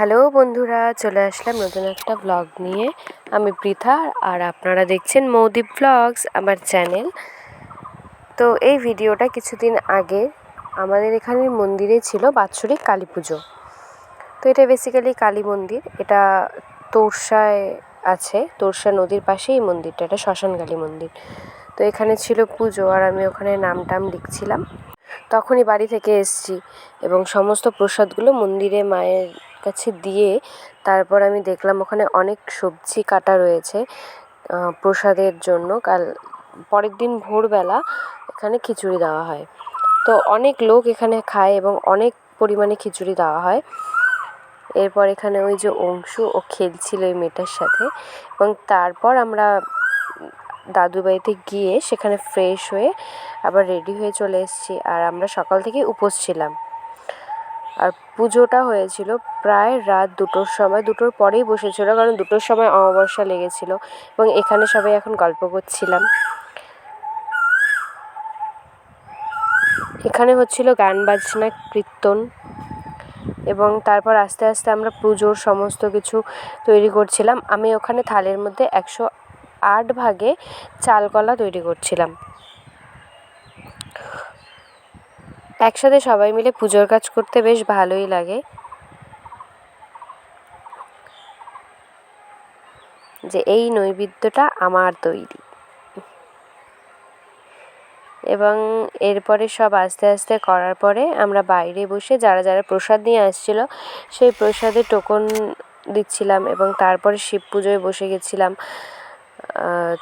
Hello বন্ধুরা, চলে আসলাম নতুন একটা ব্লগ নিয়ে। আমি পৃথা আর আপনারা দেখছেন মৌদীপ ব্লগস আমার চ্যানেল তো এই ভিডিওটা কিছুদিন আগে আমাদের এখানে মন্দিরে ছিল বাৎসরিক কালী পুজো। তো এটা বেসিক্যালি কালী মন্দির, এটা তোরসায় আছে, তোরসা নদীর পাশেই এই মন্দিরটা, এটা শ্মশান কালী মন্দির। তো এখানে ছিল পুজো আর আমি ওখানে নাম টাম লিখছিলাম। তখনই বাড়ি থেকে এসছি এবং সমস্ত প্রসাদগুলো মন্দিরে মায়ের কাছে দিয়ে তারপর আমি দেখলাম ওখানে অনেক সবজি কাটা রয়েছে প্রসাদের জন্য। কাল, পরের দিন ভোরবেলা এখানে খিচুড়ি দেওয়া হয়। তো অনেক লোক এখানে খায় এবং অনেক পরিমাণে খিচুড়ি দেওয়া হয়। এরপর এখানে ওই যে অংশু, ও খেলছিল ওই মেয়েটার সাথে এবং তারপর আমরা দাদু বাড়িতে গিয়ে সেখানে ফ্রেশ হয়ে আবার রেডি হয়ে চলে এসেছি। আর আমরা সকাল থেকে উপোস ছিলাম। আর পুজোটা হয়েছিল প্রায় রাত দুটোর সময়, দুটোর পরেই বসেছিল কারণ দুটোর সময় অমাবস্যা লেগেছিল এবং এখানে সবাই এখন গল্প করছিলাম। এখানে হচ্ছিল গান, বাজনা, কীর্তন এবং তারপর আস্তে আস্তে আমরা পুজোর সমস্ত কিছু তৈরি করছিলাম। আমি ওখানে থালের মধ্যে একশো আট ভাগে চালকলা তৈরি করছিলাম। একসাথে সবাই মিলে পুজোর কাজ করতে বেশ ভালোই লাগে। যে এই নৈবেদ্যটা আমার তৈরি। এবং এরপরে সব আস্তে আস্তে করার পরে আমরা বাইরে বসে যারা যারা প্রসাদ নিয়ে আসছিল, সেই প্রসাদে টোকন দিচ্ছিলাম এবং তারপরে শিব পুজোয় বসে গেছিলাম।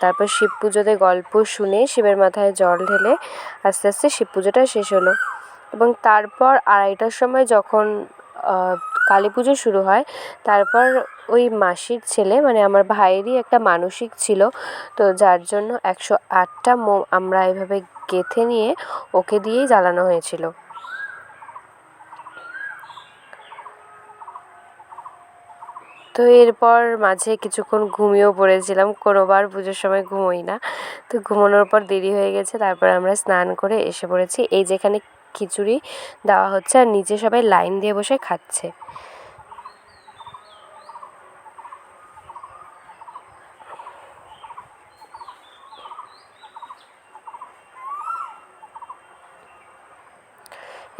তারপর শিব পুজোতে গল্প শুনে শিবের মাথায় জল ঢেলে আস্তে আস্তে শিব পুজোটা শেষ হলো। এবং তারপর আড়াইটার সময় যখন কালী পুজো শুরু হয়, তারপর ওই মাসির ছেলে মানে আমার ভাইয়েরই একটা মানসিক ছিল, তো যার জন্য একশো আটটা মোম আমরা এভাবে গেঁথে নিয়ে ওকে দিয়েই জ্বালানো হয়েছিল। তো এরপর মাঝে কিছুক্ষণ ঘুমিয়েও পড়েছিলাম, কোনোবার পুজোর সময় ঘুমোই না। তো ঘুমানোর পর দেরি হয়ে গেছে, তারপর আমরা স্নান করে এসে পড়েছি। এই যেখানে খিচুড়ি দেওয়া হচ্ছে আর নিচে সবাই লাইন দিয়ে বসে খাচ্ছে।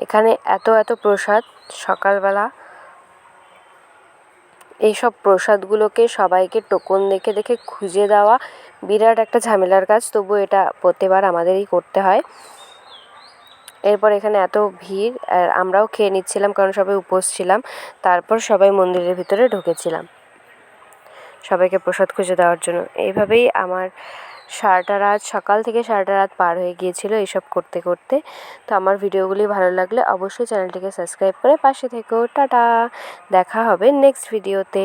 এখানে এত এত প্রসাদ, সকালবেলা এইসব প্রসাদগুলোকে সবাইকে টোকন দেখে দেখে খুঁজে দেওয়া বিরাট একটা ঝামেলার কাজ তবু এটা প্রতিবার আমাদেরই করতে হয়। এরপর এখানে এত ভিড়, আর আমরাও খেয়ে নিচ্ছিলাম কারণ সবাই উপোস ছিলাম। তারপর সবাই মন্দিরের ভিতরে ঢুকেছিলাম। সবাইকে প্রসাদ খুঁজে দেওয়ার জন্য। এইভাবেই আমার সারাটা রাত, সকাল থেকে সারাটা রাত পার হয়ে গিয়েছিল এইসব করতে করতে। তো আমার ভিডিওগুলি ভালো লাগলে অবশ্যই চ্যানেলটিকে সাবস্ক্রাইব করে পাশে থেকেও টাটা! দেখা হবে নেক্সট ভিডিওতে।